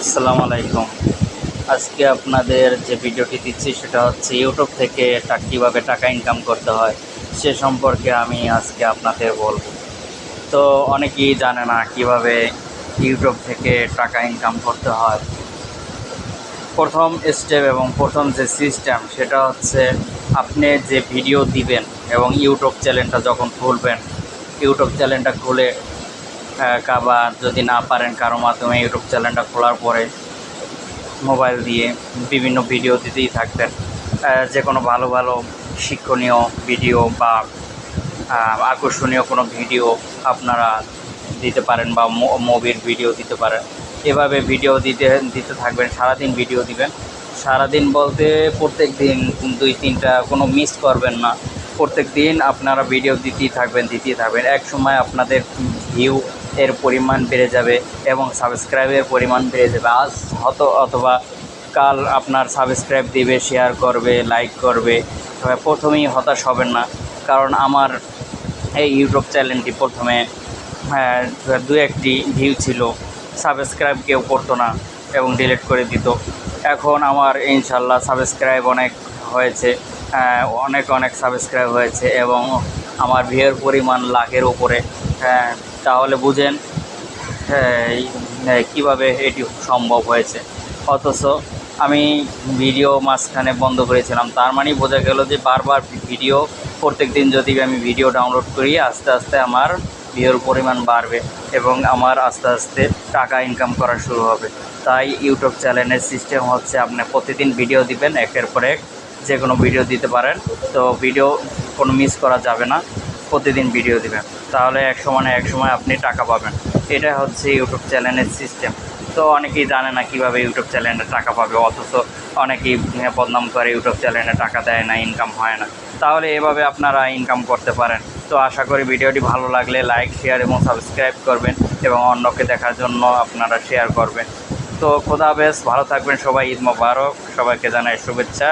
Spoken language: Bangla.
আসসালামু আলাইকুম। আজকে আপনাদের যে ভিডিওটি দিচ্ছি সেটা হচ্ছে ইউটিউব থেকে কীভাবে টাকা ইনকাম করতে হয় সে সম্পর্কে আমি আজকে আপনাদের বলব। তো অনেকেই জানে না কীভাবে ইউটিউব থেকে টাকা ইনকাম করতে হয়। প্রথম স্টেপ এবং প্রথম যে সিস্টেম সেটা হচ্ছে আপনি যে ভিডিও দিবেন এবং ইউটিউব চ্যানেলটা যখন খুলবেন, ইউটিউব চ্যানেলটা খুলে কাবা যদি না পারেন কারও মাধ্যমে ইউটিউব চ্যানেলটা খোলার পরে মোবাইল দিয়ে বিভিন্ন ভিডিও দিতেই থাকতেন। যে কোনো ভালো ভালো শিক্ষণীয় ভিডিও বা আকর্ষণীয় কোনো ভিডিও আপনারা দিতে পারেন বা মুভির ভিডিও দিতে পারেন। এভাবে ভিডিও দিতে দিতে থাকবেন, সারাদিন ভিডিও দিবেন। সারাদিন বলতে প্রত্যেক দিন দুই তিনটা কোনো মিস করবেন না। প্রত্যেক দিন আপনারা ভিডিও দিতেই থাকবেন দিতেই থাকবেন। এক সময় আপনাদের ভিউ এর পরিমাণ বেড়ে যাবে এবং সাবস্ক্রাইবের পরিমাণ বেড়ে যাবে। আজ হয়তো অথবা কাল আপনার সাবস্ক্রাইব দিবে শেয়ার করবে লাইক করবে। প্রথমেই হতাশ হবেন না। কারণ আমার এই ইউটিউব চ্যানেলটি প্রথমে দু একটি ভিউ ছিল। সাবস্ক্রাইব কেউ করতো না এবং ডিলিট করে দিত। এখন আমার ইনশাল্লাহ সাবস্ক্রাইব অনেক হয়েছে হ্যাঁ, অনেক অনেক সাবস্ক্রাইব হয়েছে এবং আমার ভিউয়ের পরিমাণ লাখের হ্যাঁ, তাহলে বুঝেন কীভাবে এটি সম্ভব হয়েছে। অথচ আমি ভিডিও মাঝখানে বন্ধ করেছিলাম, তার মানেই বোঝা গেল যে বারবার ভিডিও প্রত্যেক দিন যদি আমি ভিডিও ডাউনলোড করি, আস্তে আস্তে আমার ভিউর পরিমাণ বাড়বে এবং আমার আস্তে আস্তে টাকা ইনকাম করা শুরু হবে। তাই ইউটিউব চ্যানেলের সিস্টেম হচ্ছে, আপনি প্রতিদিন ভিডিও দিবেন, একের পর এক যে কোনো ভিডিও দিতে পারেন। তো ভিডিও কোনো মিস করা যাবে না। প্রতিদিন ভিডিও দিবেন। তাহলে এক সময় না এক সময় আপনি টাকা পাবেন। এটা হচ্ছে ইউটিউব চ্যানেলের সিস্টেম তো অনেকেই জানে না কীভাবে ইউটিউব চ্যানেলে টাকা পাবে, অথচ অনেকেই বদনাম করে ইউটিউব চ্যানেলে টাকা দেয় না ইনকাম হয় না। তাহলে এভাবে আপনারা ইনকাম করতে পারেন। তো আশা করি ভিডিওটি ভালো লাগলে লাইক শেয়ার এবং সাবস্ক্রাইব করবেন এবং অন্যকে দেখার জন্য আপনারা শেয়ার করবেন। তো খোদা হাফেজ, ভালো থাকবেন সবাই, ঈদ মোবারক। সবাইকে জানাই শুভেচ্ছা।